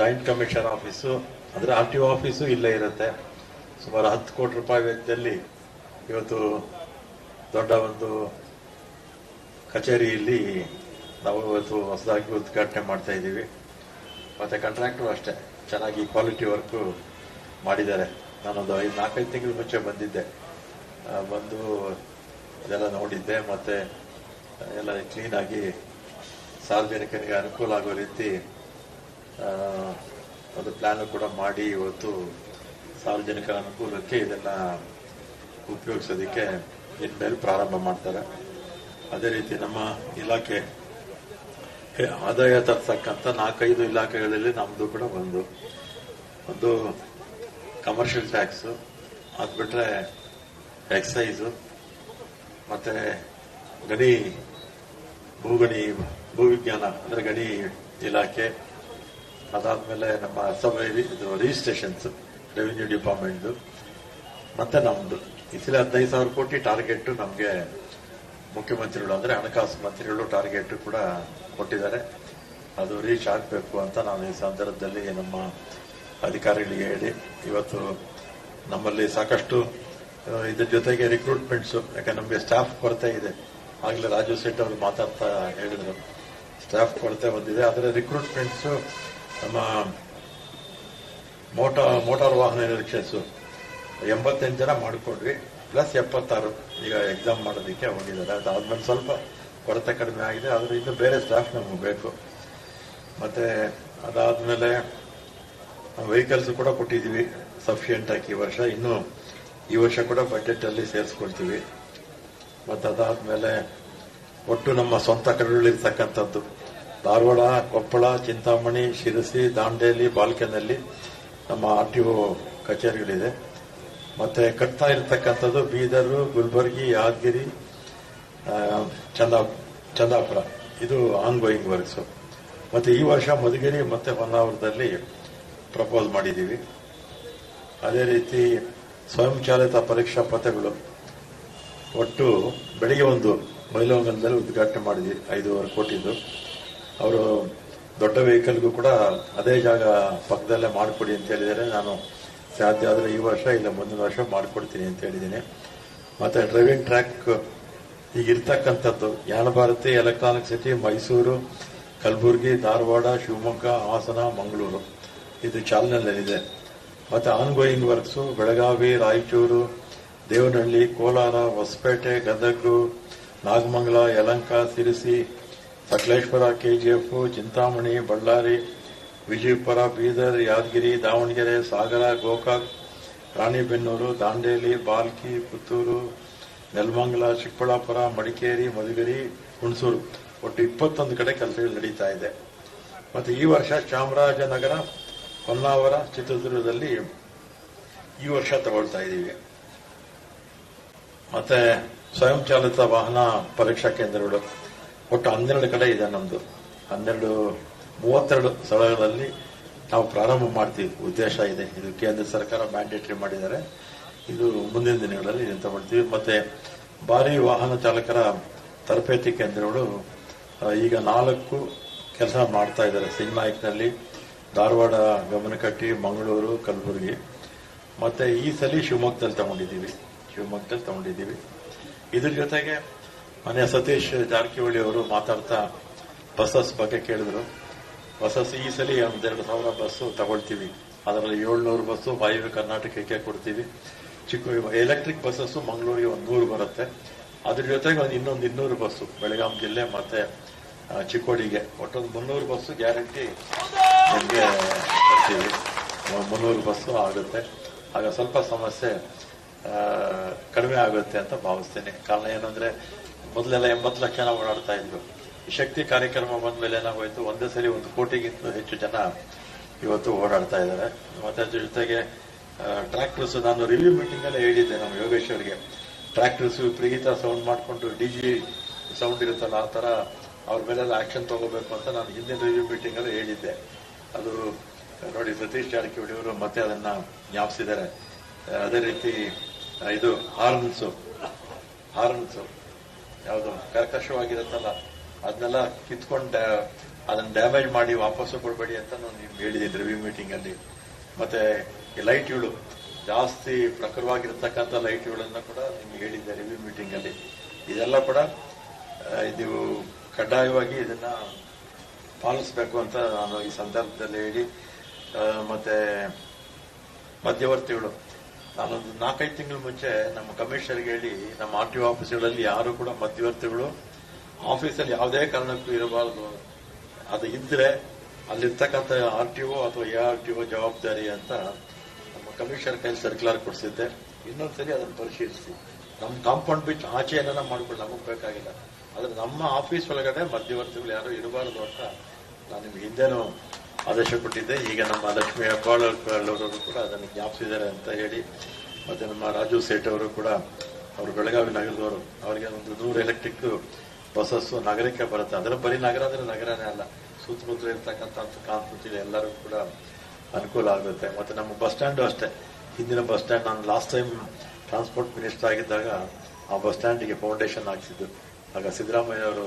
Joint commission office ಅಂದರೆ R T O office ಇಲ್ಲೇ ಇರುತ್ತೆ. ಸುಮಾರು ಹತ್ತು ಕೋಟಿ ರೂಪಾಯಿ ವೆಚ್ಚದಲ್ಲಿ ಇವತ್ತು ದೊಡ್ಡ ಒಂದು ಕಚೇರಿಯಲ್ಲಿ ನಾವು ಇವತ್ತು ಹೊಸದಾಗಿ ಉದ್ಘಾಟನೆ ಮಾಡ್ತಾ ಇದ್ದೀವಿ. ಮತ್ತು ಕಾಂಟ್ರಾಕ್ಟರ್ ಅಷ್ಟೇ. ಚೆನ್ನಾಗಿ ಕ್ವಾಲಿಟಿ ವರ್ಕು ಮಾಡಿದ್ದಾರೆ. ನಾನೊಂದು ಐದು ನಾಲ್ಕೈದು ತಿಂಗಳ ಮುಂಚೆ ಬಂದಿದ್ದೆ. ಬಂದು ಇದೆಲ್ಲ ನೋಡಿದ್ದೆ. ಮತ್ತು ಎಲ್ಲ ಕ್ಲೀನಾಗಿ ಸಾರ್ವಜನಿಕರಿಗೆ ಅನುಕೂಲ ಆಗೋ ರೀತಿ ಒಂದು ಪ್ಲಾನ್ ಕೂಡ ಮಾಡಿ ಇವತ್ತು ಸಾರ್ವಜನಿಕರ ಅನುಕೂಲಕ್ಕೆ ಇದನ್ನ ಉಪಯೋಗಿಸೋದಕ್ಕೆ ಇನ್ಮೇಲೆ ಪ್ರಾರಂಭ ಮಾಡ್ತಾರೆ. ಅದೇ ರೀತಿ ನಮ್ಮ ಇಲಾಖೆ ಆದಾಯ ತರ್ತಕ್ಕಂಥ ನಾಲ್ಕೈದು ಇಲಾಖೆಗಳಲ್ಲಿ ನಮ್ದು ಕೂಡ ಒಂದು. ಒಂದು ಕಮರ್ಷಿಯಲ್ ಟ್ಯಾಕ್ಸು ಅದು ಬಿಟ್ಟರೆ ಎಕ್ಸೈಸು ಮತ್ತೆ ಗಣಿ ಭೂಗಣಿ ಭೂವಿಜ್ಞಾನ ಅಂದರೆ ಗಣಿ ಇಲಾಖೆ ಅದಾದ್ಮೇಲೆ ನಮ್ಮ ಸಬ್ ಇದು ರಿಜಿಸ್ಟ್ರೇಷನ್ಸ್ ರೆವಿನ್ಯೂ ಡಿಪಾರ್ಟ್ಮೆಂಟ್ ಮತ್ತೆ ನಮ್ದು. ಈ ಹದಿನೈದು ಸಾವಿರ ಕೋಟಿ ಟಾರ್ಗೆಟ್ ನಮಗೆ ಮುಖ್ಯಮಂತ್ರಿಗಳು, ಅಂದರೆ ಹಣಕಾಸು ಮಂತ್ರಿಗಳು ಟಾರ್ಗೆಟ್ ಕೂಡ ಕೊಟ್ಟಿದ್ದಾರೆ. ಅದು ರೀಚ್ ಆಗಬೇಕು ಅಂತ ನಾನು ಈ ಸಂದರ್ಭದಲ್ಲಿ ನಮ್ಮ ಅಧಿಕಾರಿಗಳಿಗೆ ಹೇಳಿ, ಇವತ್ತು ನಮ್ಮಲ್ಲಿ ಸಾಕಷ್ಟು ಇದ್ರ ಜೊತೆಗೆ ರಿಕ್ರೂಟ್ಮೆಂಟ್ಸು ಯಾಕಂದ್ರೆ ನಮಗೆ ಸ್ಟಾಫ್ ಕೊರತೆ ಇದೆ. ಆಗಲೇ ರಾಜು ಸೇಟ್ ಅವರು ಮಾತಾಡ್ತಾ ಹೇಳಿದ್ರು. ಸ್ಟಾಫ್ ಕೊರತೆ ಬಂದಿದೆ. ಆದರೆ ರಿಕ್ರೂಟ್ಮೆಂಟ್ಸ್ ನಮ್ಮ ಮೋಟಾರ್ ಮೋಟಾರ್ ವಾಹನ ನಿರೀಕ್ಷಿಸು. ಎಂಬತ್ತೆಂಟು ಜನ ಮಾಡಿಕೊಂಡ್ವಿ. ಪ್ಲಸ್ ಎಪ್ಪತ್ತಾರು ಈಗ ಎಕ್ಸಾಮ್ ಮಾಡೋದಕ್ಕೆ ಹೋಗಿದ್ದಾರೆ. ಅದಾದ್ಮೇಲೆ ಸ್ವಲ್ಪ ಕೊರತೆ ಕಡಿಮೆ ಆಗಿದೆ. ಆದರೆ ಇನ್ನು ಬೇರೆ ಸ್ಟಾಫ್ ನಮಗೆ ಬೇಕು. ಮತ್ತೆ ಅದಾದಮೇಲೆ ವೆಹಿಕಲ್ಸ್ ಕೂಡ ಕೊಟ್ಟಿದ್ದೀವಿ. ಸಫಿಷಿಯೆಂಟ್ ಆಗಿ ಈ ವರ್ಷ. ಇನ್ನು ಈ ವರ್ಷ ಕೂಡ ಬಜೆಟ್ ಅಲ್ಲಿ ಸೇರಿಸ್ಕೊಳ್ತೀವಿ. ಮತ್ತೆ ಅದಾದ್ಮೇಲೆ ಒಟ್ಟು ನಮ್ಮ ಸ್ವಂತ ಕಡೆಗಳಿರ್ತಕ್ಕಂಥದ್ದು ಧಾರವಾಡ, ಕೊಪ್ಪಳ, ಚಿಂತಾಮಣಿ, ಶಿರಸಿ, ದಾಂಡೇಲಿ, ಬಾಲ್ಕೆನಲ್ಲಿ ನಮ್ಮ ಆರ್ ಟಿ ಒ ಕಚೇರಿಗಳಿದೆ. ಮತ್ತೆ ಕಟ್ತಾ ಇರತಕ್ಕಂಥದ್ದು ಬೀದರು, ಗುಲ್ಬರ್ಗಿ, ಯಾದಗಿರಿ ಚಂದಾ, ಚಂದಾಪುರ. ಇದು ಆನ್ ಗೋಯಿಂಗ್ ವರ್ಕ್ಸ್ ಮತ್ತೆ ಈ ವರ್ಷ ಮಧುಗಿರಿ ಮತ್ತೆ ಹೊನ್ನಾವರದಲ್ಲಿ ಪ್ರಪೋಸ್ ಮಾಡಿದ್ದೀವಿ. ಅದೇ ರೀತಿ ಸ್ವಯಂ ಚಾಲಿತ ಪರೀಕ್ಷಾ ಪಥಗಳು ಒಟ್ಟು ಬೆಳಿಗ್ಗೆ ಒಂದು ಮೈಲೋಂಗನದಲ್ಲಿ ಉದ್ಘಾಟನೆ ಮಾಡಿದ್ವಿ, ಐದೂವರೆ ಕೋಟಿದು. ಅವರು ದೊಡ್ಡ ವೆಹಿಕಲ್ಗೂ ಕೂಡ ಅದೇ ಜಾಗ ಪಕ್ಕದಲ್ಲೇ ಮಾಡಿಕೊಡಿ ಅಂತ ಹೇಳಿದರೆ ನಾನು ಸಾಧ್ಯ ಆದರೆ ಈ ವರ್ಷ ಇಲ್ಲ, ಮುಂದಿನ ವರ್ಷ ಮಾಡಿಕೊಡ್ತೀನಿ ಅಂತ ಹೇಳಿದ್ದೀನಿ. ಮತ್ತು ಡ್ರೈವಿಂಗ್ ಟ್ರ್ಯಾಕ್ ಈಗ ಇರ್ತಕ್ಕಂಥದ್ದು ಭಾರತಿ ಎಲೆಕ್ಟ್ರಾನಿಕ್ ಸಿಟಿ, ಮೈಸೂರು, ಕಲಬುರಗಿ, ಧಾರವಾಡ, ಶಿವಮೊಗ್ಗ, ಹಾಸನ, ಮಂಗಳೂರು. ಇದು ಚಾಲನೆಯಲ್ಲಿದೆ. ಮತ್ತು ongoing works Belagavi, Raichur, Devanahalli, Kolar, Hosapete, Gadag, Nagamangala, Yelahanka, Sirsi Sakaleshwara, KGF, Chintamani, Ballari, Vijayapura, Bidar, Yadgir, Davanagere, Sagar, Gokak, Ranebennur, Dandeli, Balki, Puttur, Nelamangala, Chikkaballapur, Madikeri, Madhugiri, Hunsur. ಒಟ್ಟು ಇಪ್ಪತ್ತೊಂದು ಕಡೆ ಕೆಲಸಗಳು ನಡೀತಾ ಇದೆ. ಮತ್ತು ಈ ವರ್ಷ ಚಾಮರಾಜನಗರ, ಹೊನ್ನಾವರ, ಚಿತ್ರದುರ್ಗದಲ್ಲಿ ಈ ವರ್ಷ ತಗೊಳ್ತಾ ಇದ್ದೀವಿ. ಮತ್ತೆ ಸ್ವಯಂಚಾಲಿತ ವಾಹನ ಪರೀಕ್ಷಾ ಕೇಂದ್ರಗಳು. ಒಟ್ಟು ಹನ್ನೆರಡು ಕಡೆ ಇದೆ ನಮ್ದು. ಹನ್ನೆರಡು, ಮೂವತ್ತೆರಡು ಸ್ಥಳಗಳಲ್ಲಿ ನಾವು ಪ್ರಾರಂಭ ಮಾಡ್ತೀವಿ. ಉದ್ದೇಶ ಇದೆ. ಇದು ಕೇಂದ್ರ ಸರ್ಕಾರ ಮ್ಯಾಂಡೇಟರಿ ಮಾಡಿದ್ದಾರೆ. ಇದು ಮುಂದಿನ ದಿನಗಳಲ್ಲಿ ಇದನ್ನು ಮಾಡ್ತೀವಿ. ಮತ್ತೆ ಭಾರಿ ವಾಹನ ಚಾಲಕರ ತರಬೇತಿ ಕೇಂದ್ರಗಳು ಈಗ ನಾಲ್ಕು ಕೆಲಸ ಮಾಡ್ತಾ ಇದ್ದಾರೆ. ಸಿಂಗ್ನಾಯಕ್ನಲ್ಲಿ, ಧಾರವಾಡ, ಗಮನಕಟ್ಟಿ, ಮಂಗಳೂರು, ಕಲಬುರಗಿ. ಮತ್ತೆ ಈ ಸಲ ಶಿವಮೊಗ್ಗದಲ್ಲಿ ತಗೊಂಡಿದ್ದೀವಿ. ಶಿವಮೊಗ್ಗದಲ್ಲಿ ತಗೊಂಡಿದ್ದೀವಿ. ಇದ್ರ ಜೊತೆಗೆ ಮನೆ ಸತೀಶ್ ಜಾರಕಿಹೊಳಿ ಅವರು ಮಾತಾಡ್ತಾ ಬಸ್ಸಸ್ ಬಗ್ಗೆ ಕೇಳಿದ್ರು. ಬಸ್ಸಸ್ ಈ ಸಲ ಒಂದೆರಡು ಸಾವಿರ ಬಸ್ಸು ತಗೊಳ್ತೀವಿ. ಅದರಲ್ಲಿ ಏಳ್ನೂರು ಬಸ್ಸು ವಾಯುವ್ಯ ಕರ್ನಾಟಕಕ್ಕೆ ಕೊಡ್ತೀವಿ. ಚಿಕ್ಕ ಎಲೆಕ್ಟ್ರಿಕ್ ಬಸ್ಸಸ್ಸು ಮಂಗಳೂರಿಗೆ ಒಂದು ನೂರು ಬರುತ್ತೆ. ಅದ್ರ ಜೊತೆಗೆ ಒಂದು ಇನ್ನೊಂದು ಇನ್ನೂರು ಬಸ್ಸು ಬೆಳಗಾಂ ಜಿಲ್ಲೆ ಮತ್ತೆ ಚಿಕ್ಕೋಡಿಗೆ. ಒಟ್ಟೊಂದು ಮುನ್ನೂರು ಬಸ್ಸು ಗ್ಯಾರಂಟಿ ನಿಮಗೆ ಕೊಡ್ತೀವಿ. ಮುನ್ನೂರು ಬಸ್ಸು ಆಗುತ್ತೆ. ಆಗ ಸ್ವಲ್ಪ ಸಮಸ್ಯೆ ಕಡಿಮೆ ಆಗುತ್ತೆ ಅಂತ ಭಾವಿಸ್ತೇನೆ. ಕಾರಣ ಏನಂದ್ರೆ ಮೊದಲೆಲ್ಲ ಎಂಬತ್ತು ಲಕ್ಷ ಜನ ಓಡಾಡ್ತಾ ಇದ್ರು ಶಕ್ತಿ ಕಾರ್ಯಕ್ರಮ ಬಂದ ಮೇಲೆ ಏನಾಗೋಯ್ತು ಒಂದೇ ಸರಿ ಒಂದು ಕೋಟಿಗಿಂತ ಹೆಚ್ಚು ಜನ ಇವತ್ತು ಓಡಾಡ್ತಾ ಇದ್ದಾರೆ. ಮತ್ತೆ ಅದ್ರ ಜೊತೆಗೆ ಟ್ರ್ಯಾಕ್ಟರ್ಸ್ ನಾನು ರಿವ್ಯೂ ಮೀಟಿಂಗ್ ಅಲ್ಲಿ ಹೇಳಿದ್ದೆ ನಮ್ಮ ಯೋಗೇಶ್ವರ್ಗೆ ಟ್ರ್ಯಾಕ್ಟರ್ಸ್ ಪ್ರೀತ ಸೌಂಡ್ ಮಾಡಿಕೊಂಡು ಡಿ ಜಿ ಸೌಂಡ್ ಇರುತ್ತಲ್ಲ ಆ ತರ ಅವ್ರ ಮೇಲೆಲ್ಲ ಆಕ್ಷನ್ ತಗೋಬೇಕು ಅಂತ ನಾನು ಹಿಂದಿನ ರಿವ್ಯೂ ಮೀಟಿಂಗ್ ಅಲ್ಲಿ ಹೇಳಿದ್ದೆ. ಅದು, ನೋಡಿ ಸತೀಶ್ ಜಾರಕಿಹೊಳಿ ಅವರು ಮತ್ತೆ ಅದನ್ನ ಜ್ಞಾಪಿಸಿದ್ದಾರೆ. ಅದೇ ರೀತಿ ಇದು ಹಾರ್ನ್ಸ್. ಹಾರ್ನ್ಸ್. ಯಾವುದು ಕರ್ಕಶವಾಗಿರುತ್ತಲ್ಲ, ಅದನ್ನೆಲ್ಲ ಕಿತ್ಕೊಂಡು ಅದನ್ನ ಡ್ಯಾಮೇಜ್ ಮಾಡಿ ವಾಪಸ್ಸು ಕೊಡಬೇಡಿ ಅಂತ ನಾನು ನಿಮ್ಗೆ ಹೇಳಿದ್ದೀನಿ ರಿವ್ಯೂ ಮೀಟಿಂಗ್ ಅಲ್ಲಿ. ಮತ್ತೆ ಲೈಟ್ಗಳು ಜಾಸ್ತಿ ಪ್ರಖರವಾಗಿರ್ತಕ್ಕಂಥ ಲೈಟ್ಗಳನ್ನ ಕೂಡ ನಿಮ್ಗೆ ಹೇಳಿದ್ದೆ ರಿವ್ಯೂ ಮೀಟಿಂಗ್ ಅಲ್ಲಿ. ಇದೆಲ್ಲ ಕೂಡ ಇದು ಕಡ್ಡಾಯವಾಗಿ ಇದನ್ನ ಪಾಲಿಸಬೇಕು ಅಂತ ನಾನು ಈ ಸಂದರ್ಭದಲ್ಲಿ ಹೇಳಿ ಮತ್ತೆ ಮಧ್ಯವರ್ತಿಗಳು ನಾನೊಂದು ನಾಲ್ಕೈದು ತಿಂಗಳ ಮುಂಚೆ ನಮ್ಮ ಕಮಿಷನರ್ಗೆ ಹೇಳಿ, ನಮ್ಮ ಆರ್ ಟಿ ಒ ಆಫೀಸ್ಗಳಲ್ಲಿ ಯಾರು ಕೂಡ ಮಧ್ಯವರ್ತಿಗಳು ಆಫೀಸಲ್ಲಿ ಯಾವುದೇ ಕಾರಣಕ್ಕೂ ಇರಬಾರದು. ಅದು ಇದ್ರೆ ಅಲ್ಲಿರ್ತಕ್ಕಂಥ ಆರ್ ಟಿ ಒ ಅಥವಾ ಎ ಆರ್ ಟಿ ಒ ಜವಾಬ್ದಾರಿ ಅಂತ ನಮ್ಮ ಕಮಿಷನರ್ ಕೈಲಿ ಸರ್ಕ್ಯುಲರ್ ಕೊಡಿಸಿದ್ದೆ. ಇನ್ನೊಂದ್ಸರಿ ಅದನ್ನು ಪರಿಶೀಲಿಸಿ. ನಮ್ಮ ಕಾಂಪೌಂಡ್ ಬಿಚ್ ಆಚೆ ಏನಾರ ಮಾಡ್ಕೊಂಡು ನಮಗೆ ಬೇಕಾಗಿಲ್ಲ. ಆದರೆ ನಮ್ಮ ಆಫೀಸ್ ಒಳಗಡೆ ಮಧ್ಯವರ್ತಿಗಳು ಯಾರು ಇರಬಾರದು ಅಂತ ನಾನು ನಿಮ್ಗೆ ಹಿಂದೆನೂ ಆದೇಶ ಕೊಟ್ಟಿದ್ದೆ ಈಗ ನಮ್ಮ ಲಕ್ಷ್ಮಿ ಅವರು ಕೂಡ ಅದನ್ನು ಜ್ಞಾಪಿಸಿದ್ದಾರೆ ಅಂತ ಹೇಳಿ, ಮತ್ತೆ ನಮ್ಮ ರಾಜು ಸೇಠ್ ಅವರು ಕೂಡ ಅವರು ಬೆಳಗಾವಿ ನಗರದವರು, ಅವರಿಗೆ ಒಂದು ನೂರು ಎಲೆಕ್ಟ್ರಿಕ್ ಬಸ್ಸಸ್ಸು ನಗರಕ್ಕೆ ಬರುತ್ತೆ. ಅದರ ಬರೀ ನಗರ ಅಂದರೆ ನಗರನೇ ಅಲ್ಲ, ಸುತ್ತಮುತ್ತಲು ಇರ್ತಕ್ಕಂಥ ಕಾನ್ಪುತ್ತಿದೆ ಎಲ್ಲರಿಗೂ ಕೂಡ ಅನುಕೂಲ ಆಗುತ್ತೆ. ಮತ್ತೆ ನಮ್ಮ ಬಸ್ ಸ್ಟ್ಯಾಂಡು ಅಷ್ಟೇ. ಹಿಂದಿನ ಬಸ್ ಸ್ಟ್ಯಾಂಡ್ ನಾನು ಲಾಸ್ಟ್ ಟೈಮ್ ಟ್ರಾನ್ಸ್ಪೋರ್ಟ್ ಮಿನಿಸ್ಟರ್ ಆಗಿದ್ದಾಗ ಆ ಬಸ್ ಸ್ಟ್ಯಾಂಡಿಗೆ ಫೌಂಡೇಶನ್ ಹಾಕ್ಸಿದ್ದು. ಆಗ ಸಿದ್ದರಾಮಯ್ಯ ಅವರು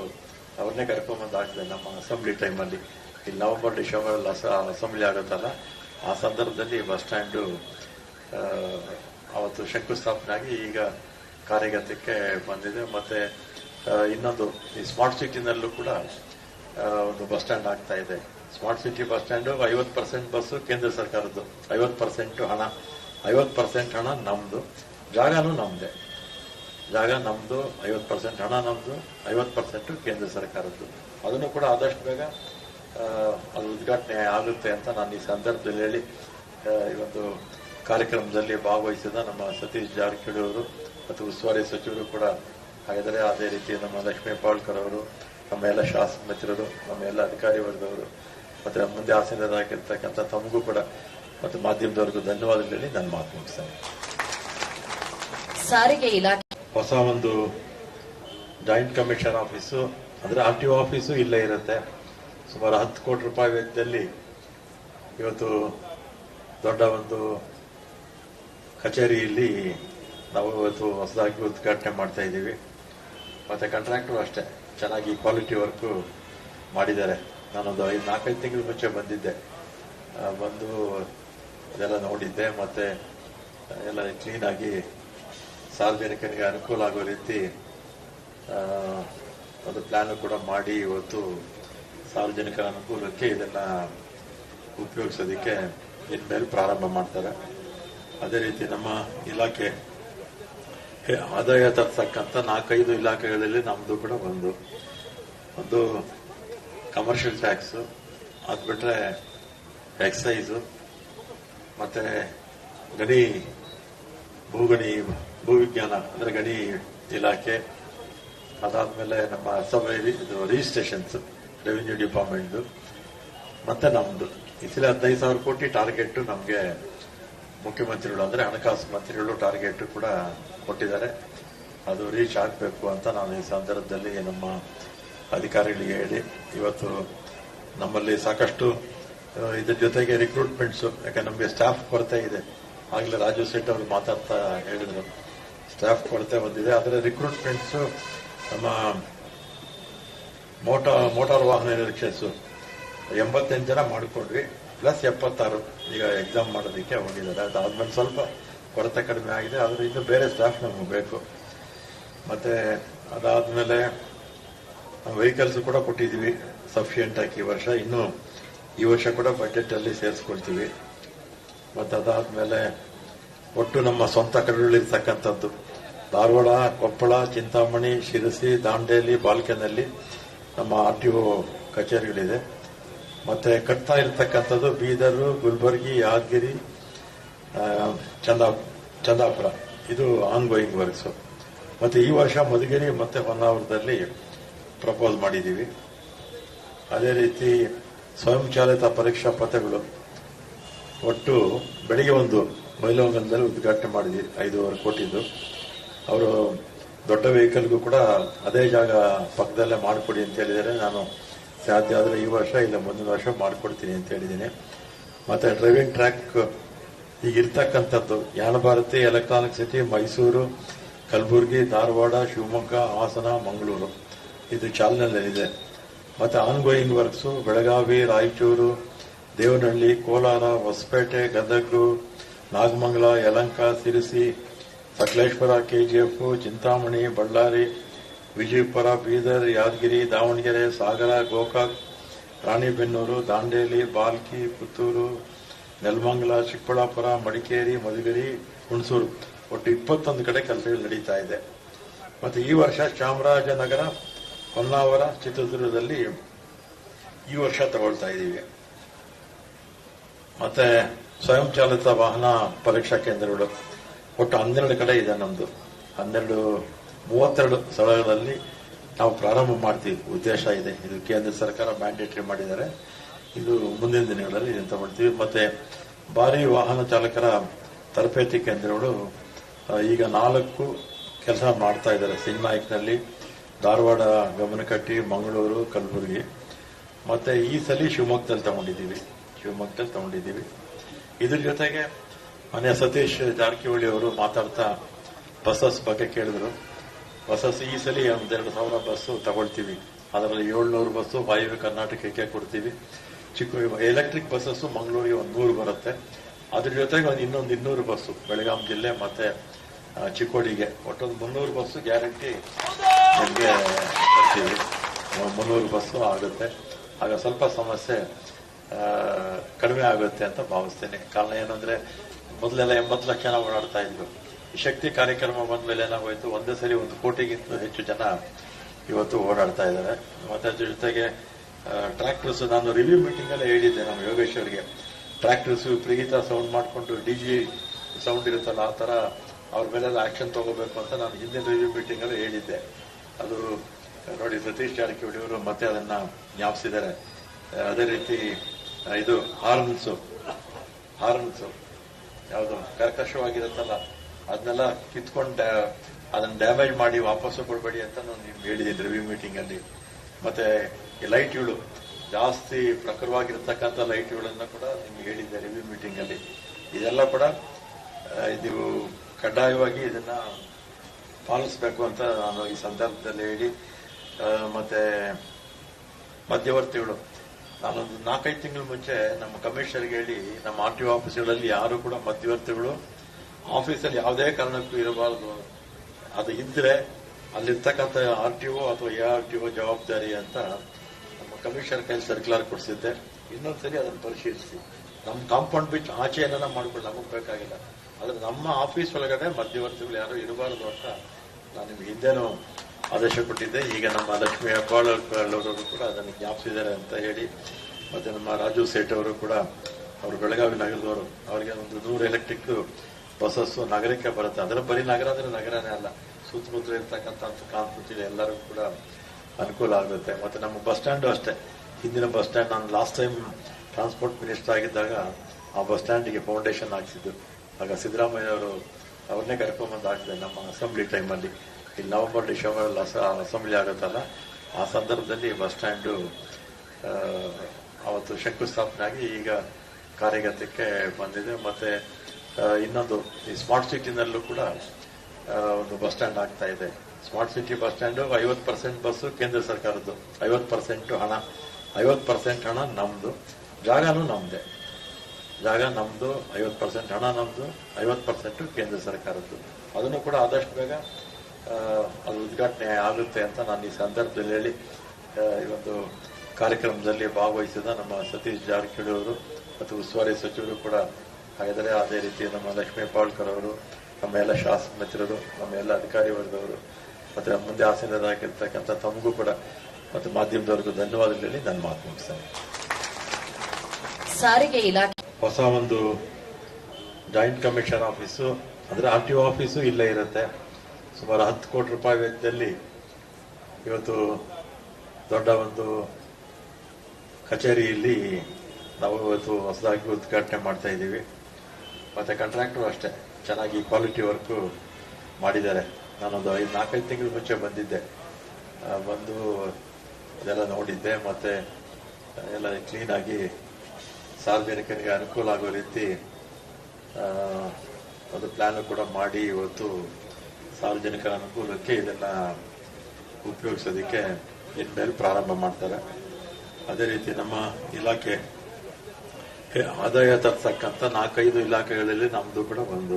ಅವ್ರನ್ನೇ ಕರ್ಕೊಂಬಂದು ಹಾಕಿದೆ ನಮ್ಮ ಅಸೆಂಬ್ಲಿ ಟೈಮಲ್ಲಿ ಇಲ್ಲಿ ನವಂಬರ್ ಡಿಸೆಂಬರ್ ಅಲ್ಲಿ ಅಸ- ಅಸೆಂಬ್ಲಿ ಆಗುತ್ತಲ್ಲ, ಆ ಸಂದರ್ಭದಲ್ಲಿ ಬಸ್ ಸ್ಟ್ಯಾಂಡು ಅವತ್ತು ಶಂಕುಸ್ಥಾಪನೆ ಆಗಿ ಈಗ ಕಾರ್ಯಗತಕ್ಕೆ ಬಂದಿದೆ. ಮತ್ತೆ ಇನ್ನೊಂದು ಈ ಸ್ಮಾರ್ಟ್ ಸಿಟಿನಲ್ಲೂ ಕೂಡ ಒಂದು ಬಸ್ ಸ್ಟ್ಯಾಂಡ್ ಆಗ್ತಾ ಇದೆ. ಸ್ಮಾರ್ಟ್ ಸಿಟಿ ಬಸ್ ಸ್ಟ್ಯಾಂಡು ಐವತ್ತು ಪರ್ಸೆಂಟ್ ಬಸ್ಸು ಕೇಂದ್ರ ಸರ್ಕಾರದ್ದು. ಐವತ್ತು ಪರ್ಸೆಂಟ್ ಹಣ. ಐವತ್ತು ಪರ್ಸೆಂಟ್ ಹಣ ನಮ್ದು. ಜಾಗನೂ ನಮ್ದೇ. ಜಾಗ ನಮ್ದು, ಐವತ್ತು ಪರ್ಸೆಂಟ್ ಹಣ ನಮ್ದು, ಐವತ್ತು ಪರ್ಸೆಂಟ್ ಕೇಂದ್ರ ಸರ್ಕಾರದ್ದು. ಅದನ್ನು ಕೂಡ ಆದಷ್ಟು ಬೇಗ ಅದು ಉದ್ಘಾಟನೆ ಆಗುತ್ತೆ ಅಂತ ನಾನು ಈ ಸಂದರ್ಭದಲ್ಲಿ ಹೇಳಿ ಈ ಒಂದು ಕಾರ್ಯಕ್ರಮದಲ್ಲಿ ಭಾಗವಹಿಸಿದ ನಮ್ಮ ಸತೀಶ್ ಜಾರಕಿಹೊಳಿ ಅವರು ಮತ್ತು ಉಸ್ತುವಾರಿ ಸಚಿವರು ಕೂಡ ಹಾಗಿದ್ದಾರೆ ಅದೇ ರೀತಿ ನಮ್ಮ ಲಕ್ಷ್ಮೀ ಪಾಳ್ಕರ್ ಅವರು ನಮ್ಮ ಎಲ್ಲ ಶಾಸಕ ಮಿತ್ರರು ನಮ್ಮ ಎಲ್ಲ ಅಧಿಕಾರಿ ವರ್ಗದವರು ಮತ್ತು ನಮ್ಮ ಮುಂದೆ ಆಸೀನರಾಗಿರ್ತಕ್ಕಂಥ ತಮಗೂ ಕೂಡ ಮತ್ತು ಮಾಧ್ಯಮದವರೆಗೂ ಧನ್ಯವಾದಗಳು ಹೇಳಿ ನನ್ನ ಮಾತು ಮುಗಿಸ್ತೇನೆ. ಸಾರಿಗೆ ಇಲಾಖೆ ಹೊಸ ಒಂದು ಜಾಯಿಂಟ್ ಕಮಿಷನ್ ಆಫೀಸು ಅಂದರೆ ಆರ್ ಟಿ ಒ ಆಫೀಸು ಇಲ್ಲೇ ಇರುತ್ತೆ. ಸುಮಾರು ಹತ್ತು ಕೋಟಿ ರೂಪಾಯಿ ವೆಚ್ಚದಲ್ಲಿ ಇವತ್ತು ದೊಡ್ಡ ಒಂದು ಕಚೇರಿಯಲ್ಲಿ ನಾವು ಇವತ್ತು ಹೊಸದಾಗಿ ಉದ್ಘಾಟನೆ ಮಾಡ್ತಾ ಇದ್ದೀವಿ. ಮತ್ತು ಕಾಂಟ್ರಾಕ್ಟರ್ ಅಷ್ಟೇ. ಚೆನ್ನಾಗಿ ಕ್ವಾಲಿಟಿ ವರ್ಕು ಮಾಡಿದ್ದಾರೆ. ನಾನೊಂದು ಐದು, ನಾಲ್ಕೈದು ತಿಂಗಳ ಮುಂಚೆ ಬಂದಿದ್ದೆ. ಬಂದು ಅದೆಲ್ಲ ನೋಡಿದ್ದೆ. ಮತ್ತು ಎಲ್ಲ ಕ್ಲೀನಾಗಿ ಸಾರ್ವಜನಿಕರಿಗೆ ಅನುಕೂಲ ಆಗೋ ರೀತಿ ಒಂದು ಪ್ಲ್ಯಾನು ಕೂಡ ಮಾಡಿ ಇವತ್ತು ಸಾರ್ವಜನಿಕರ ಅನುಕೂಲಕ್ಕೆ ಇದನ್ನ ಉಪಯೋಗಿಸೋದಕ್ಕೆ ಇನ್ಮೇಲೆ ಪ್ರಾರಂಭ ಮಾಡ್ತಾರೆ. ಅದೇ ರೀತಿ ನಮ್ಮ ಇಲಾಖೆ ಆದಾಯ ತರ್ತಕ್ಕಂಥ ನಾಲ್ಕೈದು ಇಲಾಖೆಗಳಲ್ಲಿ ನಮ್ಮದು ಕೂಡ ಒಂದು. ಒಂದು ಕಮರ್ಷಿಯಲ್ ಟ್ಯಾಕ್ಸ್ ಅದು ಬಿಟ್ಟರೆ ಎಕ್ಸೈಸು ಮತ್ತು ಗಣಿ ಭೂಗಣಿ, ಭೂವಿಜ್ಞಾನ ಅಂದರೆ ಗಣಿ ಇಲಾಖೆ, ಅದಾದಮೇಲೆ ನಮ್ಮ ಸಬ್ ಇದು ರಿಜಿಸ್ಟ್ರೇಷನ್ಸ್ ರೆವಿನ್ಯೂ ಡಿಪಾರ್ಟ್ಮೆಂಟ್ ಮತ್ತೆ ನಮ್ದು. ಈ ಹದಿನೈದು ಸಾವಿರ ಕೋಟಿ ಟಾರ್ಗೆಟ್ ನಮಗೆ ಮುಖ್ಯಮಂತ್ರಿಗಳು ಅಂದ್ರೆ ಹಣಕಾಸು ಮಂತ್ರಿಗಳು ಟಾರ್ಗೆಟ್ ಕೂಡ ಕೊಟ್ಟಿದ್ದಾರೆ. ಅದು ರೀಚ್ ಆಗಬೇಕು ಅಂತ ನಾನು ಈ ಸಂದರ್ಭದಲ್ಲಿ ನಮ್ಮ ಅಧಿಕಾರಿಗಳಿಗೆ ಹೇಳಿ, ಇವತ್ತು ನಮ್ಮಲ್ಲಿ ಸಾಕಷ್ಟು ಇದ್ರ ಜೊತೆಗೆ ರಿಕ್ರೂಟ್ಮೆಂಟ್ಸು ಯಾಕಂದ್ರೆ ನಮಗೆ ಸ್ಟಾಫ್ ಕೊರತೆ ಇದೆ. ಆಗಲೇ ರಾಜು ಸೇಟ್ ಅವರು ಮಾತಾಡ್ತಾ ಹೇಳಿದರು. ಸ್ಟಾಫ್ ಕೊರತೆ ಬಂದಿದೆ. ಆದರೆ ರಿಕ್ರೂಟ್ಮೆಂಟ್ಸು ನಮ್ಮ ಮೋಟಾರ್ ಮೋಟಾರ್ ವಾಹನ ನಿರೀಕ್ಷೆಸು. ಎಂಬತ್ತೆಂಟು ಜನ ಮಾಡಿಕೊಂಡ್ವಿ ಪ್ಲಸ್ ಎಪ್ಪತ್ತಾರು ಈಗ ಎಕ್ಸಾಮ್ ಮಾಡೋದಕ್ಕೆ ಹೋಗಿದ್ದಾರೆ. ಅದಾದ್ಮೇಲೆ ಸ್ವಲ್ಪ ಕೊರತೆ ಕಡಿಮೆ ಆಗಿದೆ, ಆದರೆ ಇನ್ನು ಬೇರೆ ಸ್ಟಾಫ್ ನಮಗೆ ಬೇಕು. ಮತ್ತೆ ಅದಾದ್ಮೇಲೆ ವೆಹಿಕಲ್ಸ್ ಕೂಡ ಕೊಟ್ಟಿದ್ದೀವಿ ಸಫಿಷಿಯಂಟ್ ಆಗಿ ಈ ವರ್ಷ. ಇನ್ನು ಈ ವರ್ಷ ಕೂಡ ಬಜೆಟ್ ಅಲ್ಲಿ ಸೇರಿಸ್ಕೊಳ್ತೀವಿ. ಮತ್ತೆ ಅದಾದ್ಮೇಲೆ ಒಟ್ಟು ನಮ್ಮ ಸ್ವಂತ ಕಡೆಗಳಿರ್ತಕ್ಕಂಥದ್ದು ಧಾರವಾಡ, ಕೊಪ್ಪಳ, ಚಿಂತಾಮಣಿ, ಶಿರಸಿ, ದಾಂಡೇಲಿ ಬಾಲ್ಕೆನಲ್ಲಿ ನಮ್ಮ ಆರ್ ಟಿ ಒ ಕಚೇರಿಗಳಿದೆ. ಮತ್ತೆ ಕಟ್ತಾ ಇರ್ತಕ್ಕಂಥದ್ದು ಬೀದರು, ಗುಲ್ಬರ್ಗಿ, ಯಾದಗಿರಿ ಚಂದಾ, ಚಂದಾಪುರ. ಇದು ಆನ್ ಗೋಯಿಂಗ್ ವರ್ಕ್ಸ್ ಮತ್ತೆ ಈ ವರ್ಷ ಮಧುಗಿರಿ ಮತ್ತೆ ಹೊನ್ನಾವರದಲ್ಲಿ ಪ್ರಪೋಸ್ ಮಾಡಿದ್ದೀವಿ. ಅದೇ ರೀತಿ ಸ್ವಯಂಚಾಲಿತ ಪರೀಕ್ಷಾ ಪಥಗಳು ಒಟ್ಟು ಬೆಳಿಗ್ಗೆ ಒಂದು ಮೈಲೋಂಗನದಲ್ಲಿ ಉದ್ಘಾಟನೆ ಮಾಡಿದ್ವಿ, ಐದೂವರೆ ಕೋಟಿದ್ದು ಅವರು ದೊಡ್ಡ ವೆಹಿಕಲ್ಗೂ ಕೂಡ ಅದೇ ಜಾಗ ಪಕ್ಕದಲ್ಲೇ ಮಾಡಿಕೊಡಿ ಅಂತ ಹೇಳಿದರೆ ನಾನು ಸಾಧ್ಯ ಆದರೆ ಈ ವರ್ಷ ಇಲ್ಲ, ಮುಂದಿನ ವರ್ಷ ಮಾಡಿಕೊಡ್ತೀನಿ ಅಂತ ಹೇಳಿದ್ದೀನಿ. ಮತ್ತು ಡ್ರೈವಿಂಗ್ ಟ್ರ್ಯಾಕ್ ಈಗ ಇರ್ತಕ್ಕಂಥದ್ದು ಯಾನ ಭಾರತಿ ಎಲೆಕ್ಟ್ರಾನಿಕ್ ಸಿಟಿ, ಮೈಸೂರು, ಕಲಬುರಗಿ, ಧಾರವಾಡ, ಶಿವಮೊಗ್ಗ, ಹಾಸನ, ಮಂಗಳೂರು ಇದು ಚಾಲನೆಯಲ್ಲಿದೆ. ಮತ್ತು ongoing works Belagavi, Raichur, Devanahalli, Kolar, Hosapete, Gadag, Nagamangala, Yelahanka, Sirsi Sakaleshwara KGF, Chintamani, Ballari, Vijayapura, Bidar, Yadgir, Davanagere, Sagar, Gokak, Ranebennur, Dandeli, Balki, Puttur, Nelamangala, Chikkaballapur, Madikeri, Madhugiri, Hunsur. ಒಟ್ಟು ಇಪ್ಪತ್ತೊಂದು ಕಡೆ ಕೆಲಸಗಳು ನಡೀತಾ ಇದೆ. ಮತ್ತು ಈ ವರ್ಷ ಚಾಮರಾಜನಗರ, ಹೊನ್ನಾವರ, ಚಿತ್ರದುರ್ಗದಲ್ಲಿ ಈ ವರ್ಷ ತಗೊಳ್ತಾ ಇದ್ದೀವಿ. ಮತ್ತೆ ಸ್ವಯಂಚಾಲಿತ ವಾಹನ ಪರೀಕ್ಷಾ ಕೇಂದ್ರಗಳು. ಒಟ್ಟು ಹನ್ನೆರಡು ಕಡೆ ಇದೆ ನಮ್ದು. ಹನ್ನೆರಡು, ಮೂವತ್ತೆರಡು ಸ್ಥಳಗಳಲ್ಲಿ ನಾವು ಪ್ರಾರಂಭ ಮಾಡ್ತೀವಿ. ಉದ್ದೇಶ ಇದೆ. ಇದು ಕೇಂದ್ರ ಸರ್ಕಾರ ಮ್ಯಾಂಡೇಟರಿ ಮಾಡಿದ್ದಾರೆ. ಇದು ಮುಂದಿನ ದಿನಗಳಲ್ಲಿ ಇದನ್ನು ಮಾಡ್ತೀವಿ ಮತ್ತೆ ಭಾರಿ ವಾಹನ ಚಾಲಕರ ತರಬೇತಿ ಕೇಂದ್ರಗಳು ಈಗ ನಾಲ್ಕು ಕೆಲಸ ಮಾಡ್ತಾ ಇದ್ದಾರೆ. ಸಿಂಗ್ನಾಯ್ಕ್ನಲ್ಲಿ, ಧಾರವಾಡ, ಗಮನಕಟ್ಟಿ, ಮಂಗಳೂರು, ಕಲಬುರಗಿ. ಮತ್ತೆ ಈ ಸಲ ಶಿವಮೊಗ್ಗದಲ್ಲಿ ತಗೊಂಡಿದ್ದೀವಿ. ಶಿವಮೊಗ್ಗದಲ್ಲಿ ತಗೊಂಡಿದ್ದೀವಿ. ಇದ್ರ ಜೊತೆಗೆ ಮನೆ ಸತೀಶ್ ಜಾರಕಿಹೊಳಿ ಅವರು ಮಾತಾಡ್ತಾ ಬಸ್ಸಸ್ ಬಗ್ಗೆ ಕೇಳಿದ್ರು. ಬಸ್ಸಸ್ ಈ ಸಲ ಒಂದೆರಡು ಸಾವಿರ ಬಸ್ಸು ತಗೊಳ್ತೀವಿ. ಅದರಲ್ಲಿ ಏಳ್ನೂರು ಬಸ್ಸು ವಾಯುವ್ಯ ಕರ್ನಾಟಕಕ್ಕೆ ಕೊಡ್ತೀವಿ. ಚಿಕ್ಕ ಎಲೆಕ್ಟ್ರಿಕ್ ಬಸ್ಸಸ್ಸು ಮಂಗಳೂರಿಗೆ ಒಂದು ನೂರು ಬರುತ್ತೆ. ಅದ್ರ ಜೊತೆಗೆ ಒಂದು ಇನ್ನೊಂದು ಇನ್ನೂರು ಬಸ್ಸು ಬೆಳಗಾಂ ಜಿಲ್ಲೆ ಮತ್ತೆ ಚಿಕ್ಕೋಡಿಗೆ. ಒಟ್ಟೊಂದು ಮುನ್ನೂರು ಬಸ್ಸು ಗ್ಯಾರಂಟಿ ನಮಗೆ ಕೊಡ್ತೀವಿ. ಮುನ್ನೂರು ಬಸ್ಸು ಆಗುತ್ತೆ. ಆಗ ಸ್ವಲ್ಪ ಸಮಸ್ಯೆ ಕಡಿಮೆ ಆಗುತ್ತೆ ಅಂತ ಭಾವಿಸ್ತೇನೆ. ಕಾರಣ ಏನಂದ್ರೆ ಮೊದಲೆಲ್ಲ ಎಂಬತ್ತು ಲಕ್ಷ ಜನ ಓಡಾಡ್ತಾ ಇದ್ರು ಈ ಶಕ್ತಿ ಕಾರ್ಯಕ್ರಮ ಬಂದ್ಮೇಲೆ ಏನಾಗೋಯ್ತು? ಒಂದೇ ಸರಿ ಒಂದು ಕೋಟಿಗಿಂತ ಹೆಚ್ಚು ಜನ ಇವತ್ತು ಓಡಾಡ್ತಾ ಇದ್ದಾರೆ. ಮತ್ತೆ ಅದ್ರ ಜೊತೆಗೆ ಟ್ರ್ಯಾಕ್ಟರ್ಸ್ ನಾನು ರಿವ್ಯೂ ಮೀಟಿಂಗ್ ಅಲ್ಲಿ ಹೇಳಿದ್ದೆ ನಮ್ಮ ಯೋಗೇಶ್ವರ್ಗೆ ಟ್ರ್ಯಾಕ್ಟರ್ಸ್ ಪ್ರೀತ ಸೌಂಡ್ ಮಾಡಿಕೊಂಡು ಡಿ ಜಿ ಸೌಂಡ್ ಇರುತ್ತಲ್ಲ, ಆ ತರ ಅವ್ರ ಮೇಲೆಲ್ಲ ಆಕ್ಷನ್ ತಗೋಬೇಕು ಅಂತ ನಾನು ಹಿಂದಿನ ರಿವ್ಯೂ ಮೀಟಿಂಗ್ ಅಲ್ಲಿ ಹೇಳಿದ್ದೆ. ಅದು, ನೋಡಿ ಸತೀಶ್ ಜಾರಕಿಹೊಳಿ ಅವರು ಮತ್ತೆ ಅದನ್ನ ಜ್ಞಾಪಿಸಿದ್ದಾರೆ. ಅದೇ ರೀತಿ ಇದು ಹಾರ್ನ್ಸು. ಹಾರ್ನ್ಸ್. ಯಾವುದು ಕರ್ಕಶವಾಗಿರುತ್ತಲ್ಲ, ಅದನ್ನೆಲ್ಲ ಕಿತ್ಕೊಂಡು, ಅದನ್ನ ಡ್ಯಾಮೇಜ್ ಮಾಡಿ ವಾಪಸ್ಸು ಕೊಡಬೇಡಿ ಅಂತ ನಾನು ನಿಮ್ಗೆ ಹೇಳಿದ್ದೀನಿ ರಿವ್ಯೂ ಮೀಟಿಂಗ್ ಅಲ್ಲಿ. ಮತ್ತೆ ಲೈಟ್ಗಳು ಜಾಸ್ತಿ ಪ್ರಖರವಾಗಿರ್ತಕ್ಕಂಥ ಲೈಟ್ಗಳನ್ನ ಕೂಡ ನಿಮ್ಗೆ ಹೇಳಿದ್ದೆ ರಿವ್ಯೂ ಮೀಟಿಂಗ್ ಅಲ್ಲಿ. ಇದೆಲ್ಲ ಕೂಡ ಇದು ಕಡ್ಡಾಯವಾಗಿ ಇದನ್ನ ಪಾಲಿಸಬೇಕು ಅಂತ ನಾನು ಈ ಸಂದರ್ಭದಲ್ಲಿ ಹೇಳಿ ಮತ್ತೆ ಮಧ್ಯವರ್ತಿಗಳು ನಾನೊಂದು ನಾಲ್ಕೈದು ತಿಂಗಳ ಮುಂಚೆ ನಮ್ಮ ಕಮಿಷನರ್ಗೆ ಹೇಳಿ, ನಮ್ಮ ಆರ್ ಟಿ ಆಫೀಸ್ಗಳಲ್ಲಿ ಯಾರು ಕೂಡ ಮಧ್ಯವರ್ತಿಗಳು ಆಫೀಸಲ್ಲಿ ಯಾವುದೇ ಕಾರಣಕ್ಕೂ ಇರಬಾರದು. ಅದು ಇದ್ರೆ ಅಲ್ಲಿರ್ತಕ್ಕಂಥ ಆರ್ ಟಿ ಒ ಅಥವಾ ಎ ಆರ್ ಟಿ ಒ ಜವಾಬ್ದಾರಿ ಅಂತ ನಮ್ಮ ಕಮಿಷನರ್ ಕೈಲಿ ಸರ್ಕ್ಯುಲರ್ ಕೊಡಿಸಿದ್ದೆ. ಇನ್ನೊಂದ್ಸರಿ ಅದನ್ನು ಪರಿಶೀಲಿಸಿ. ನಮ್ಮ ಕಾಂಪೌಂಡ್ ಬಿಟ್ಟು ಆಚೆ ಏನಾರ ಮಾಡ್ಕೊಂಡು ನಮಗೆ ಬೇಕಾಗಿಲ್ಲ. ಆದರೆ ನಮ್ಮ ಆಫೀಸ್ ಒಳಗಡೆ ಮಧ್ಯವರ್ತಿಗಳು ಯಾರು ಇರಬಾರದು ಅಂತ ನಾನು ನಿಮ್ಗೆ ಹಿಂದೆನೂ ಆದೇಶ ಕೊಟ್ಟಿದ್ದೆ ಈಗ ನಮ್ಮ ಲಕ್ಷ್ಮಿ ಹೆಬ್ಬಾಳ್ ಅವರು ಕೂಡ ಅದನ್ನು ಜ್ಞಾಪಿಸಿದ್ದಾರೆ ಅಂತ ಹೇಳಿ, ಮತ್ತೆ ನಮ್ಮ ರಾಜು ಸೇಠ್ ಅವರು ಕೂಡ ಅವರು ಬೆಳಗಾವಿ ನಗರದವರು, ಅವರಿಗೆ ಒಂದು ನೂರು ಎಲೆಕ್ಟ್ರಿಕ್ ಬಸ್ಸಸ್ಸು ನಗರಕ್ಕೆ ಬರುತ್ತೆ. ಅದರ ಬರೀ ನಗರ ಅಂದ್ರೆ ನಗರನೇ ಅಲ್ಲ ಸುತ್ತಮುತ್ತ ಇರ್ತಕ್ಕಂಥ ಕಾನ್ಪುತ್ತಿದೆ ಎಲ್ಲರಿಗೂ ಕೂಡ ಅನುಕೂಲ ಆಗುತ್ತೆ. ಮತ್ತೆ ನಮ್ಮ ಬಸ್ ಸ್ಟ್ಯಾಂಡು ಅಷ್ಟೇ. ಹಿಂದಿನ ಬಸ್ ಸ್ಟ್ಯಾಂಡ್ ನಾನು ಲಾಸ್ಟ್ ಟೈಮ್ ಟ್ರಾನ್ಸ್ಪೋರ್ಟ್ ಮಿನಿಸ್ಟರ್ ಆಗಿದ್ದಾಗ ಆ ಬಸ್ ಸ್ಟ್ಯಾಂಡಿಗೆ ಫೌಂಡೇಶನ್ ಹಾಕ್ಸಿದ್ದು. ಆಗ ಸಿದ್ದರಾಮಯ್ಯ ಅವರು ಅವ್ರನ್ನೇ ಕರ್ಕೊಂಡ್ಬಂದು ಹಾಕಿದೆ ನಮ್ಮ ಅಸೆಂಬ್ಲಿ ಟೈಮಲ್ಲಿ ಇಲ್ಲಿ ನವಂಬರ್ ಡಿಸೆಂಬರ್ ಅಸ ಅಸೆಂಬ್ಲಿ ಆಗುತ್ತಲ್ಲ ಆ ಸಂದರ್ಭದಲ್ಲಿ ಬಸ್ ಸ್ಟ್ಯಾಂಡು ಆ, ಅವತ್ತು ಶಂಕುಸ್ಥಾಪನೆ ಆಗಿ ಈಗ ಕಾರ್ಯಗತಕ್ಕೆ ಬಂದಿದೆ. ಮತ್ತೆ ಇನ್ನೊಂದು ಈ ಸ್ಮಾರ್ಟ್ ಸಿಟಿನಲ್ಲೂ ಕೂಡ ಒಂದು ಬಸ್ ಸ್ಟ್ಯಾಂಡ್ ಆಗ್ತಾ ಇದೆ. ಸ್ಮಾರ್ಟ್ ಸಿಟಿ ಬಸ್ ಸ್ಟ್ಯಾಂಡು ಐವತ್ತು ಪರ್ಸೆಂಟ್ ಬಸ್ಸು ಕೇಂದ್ರ ಸರ್ಕಾರದ್ದು ಐವತ್ತು ಪರ್ಸೆಂಟು ಹಣ. ಐವತ್ತು ಪರ್ಸೆಂಟ್ ಹಣ ನಮ್ದು. ಜಾಗನೂ ನಮ್ಮದೇ ಜಾಗ ನಮ್ದು ಐವತ್ತು ಪರ್ಸೆಂಟ್ ಹಣ ನಮ್ದು ಐವತ್ತು ಪರ್ಸೆಂಟ್ ಕೇಂದ್ರ ಸರ್ಕಾರದ್ದು. ಅದನ್ನು ಕೂಡ ಆದಷ್ಟು ಬೇಗ ಅದು ಉದ್ಘಾಟನೆ ಆಗುತ್ತೆ ಅಂತ ನಾನು ಈ ಸಂದರ್ಭದಲ್ಲಿ ಹೇಳಿ ಈ ಒಂದು ಕಾರ್ಯಕ್ರಮದಲ್ಲಿ ಭಾಗವಹಿಸಿದ ನಮ್ಮ ಸತೀಶ್ ಜಾರಕಿಹೊಳಿ ಅವರು ಮತ್ತು ಉಸ್ತುವಾರಿ ಸಚಿವರು ಕೂಡ ಆಗಿದ್ದಾರೆ. ಅದೇ ರೀತಿ ನಮ್ಮ ಲಕ್ಷ್ಮೀ ಪಾಳ್ಕರ್ ಅವರು ನಮ್ಮ ಎಲ್ಲ ಶಾಸಕ ಮಿತ್ರರು ನಮ್ಮ ಎಲ್ಲ ಅಧಿಕಾರಿ ವರ್ಗದವರು ಮತ್ತು ನಮ್ಮ ಮುಂದೆ ಆಸೀನರಾಗಿರ್ತಕ್ಕಂಥ ತಮಗೂ ಕೂಡ ಮತ್ತು ಮಾಧ್ಯಮದವರಿಗೂ ಹೇಳಿ ನನ್ನ ಮಾತು ಮುಗಿಸ್ತೇನೆ. ಸಾರಿಗೆ ಇಲಾಖೆ ಹೊಸ ಒಂದು ಜಾಯಿಂಟ್ ಕಮಿಷನ್ ಆಫೀಸು ಅಂದ್ರೆ ಆರ್ ಟಿ ಒ ಆಫೀಸು ಇಲ್ಲೇ ಇರುತ್ತೆ. ಸುಮಾರು ಹತ್ತು ಕೋಟಿ ರೂಪಾಯಿ ವೆಚ್ಚದಲ್ಲಿ ಇವತ್ತು ದೊಡ್ಡ ಒಂದು ಕಚೇರಿಯಲ್ಲಿ ನಾವು ಇವತ್ತು ಹೊಸದಾಗಿ ಉದ್ಘಾಟನೆ ಮಾಡ್ತಾ ಇದ್ದೀವಿ. ಮತ್ತು ಕಾಂಟ್ರಾಕ್ಟರು ಅಷ್ಟೇ. ಚೆನ್ನಾಗಿ ಕ್ವಾಲಿಟಿ ವರ್ಕು ಮಾಡಿದ್ದಾರೆ. ನಾನೊಂದು ಐದು, ನಾಲ್ಕೈದು ತಿಂಗಳ ಮುಂಚೆ ಬಂದಿದ್ದೆ. ಬಂದು ಇದೆಲ್ಲ ನೋಡಿದ್ದೆ. ಮತ್ತು ಎಲ್ಲ ಕ್ಲೀನಾಗಿ ಸಾರ್ವಜನಿಕರಿಗೆ ಅನುಕೂಲ ಆಗೋ ರೀತಿ ಒಂದು ಪ್ಲ್ಯಾನು ಕೂಡ ಮಾಡಿ ಇವತ್ತು ಸಾರ್ವಜನಿಕರ ಅನುಕೂಲಕ್ಕೆ ಇದನ್ನ ಉಪಯೋಗಿಸೋದಕ್ಕೆ ಇನ್ಮೇಲೆ ಪ್ರಾರಂಭ ಮಾಡ್ತಾರೆ. ಅದೇ ರೀತಿ ನಮ್ಮ ಇಲಾಖೆ ಆದಾಯ ತರ್ತಕ್ಕಂಥ ನಾಲ್ಕೈದು ಇಲಾಖೆಗಳಲ್ಲಿ ನಮ್ದು ಕೂಡ ಒಂದು.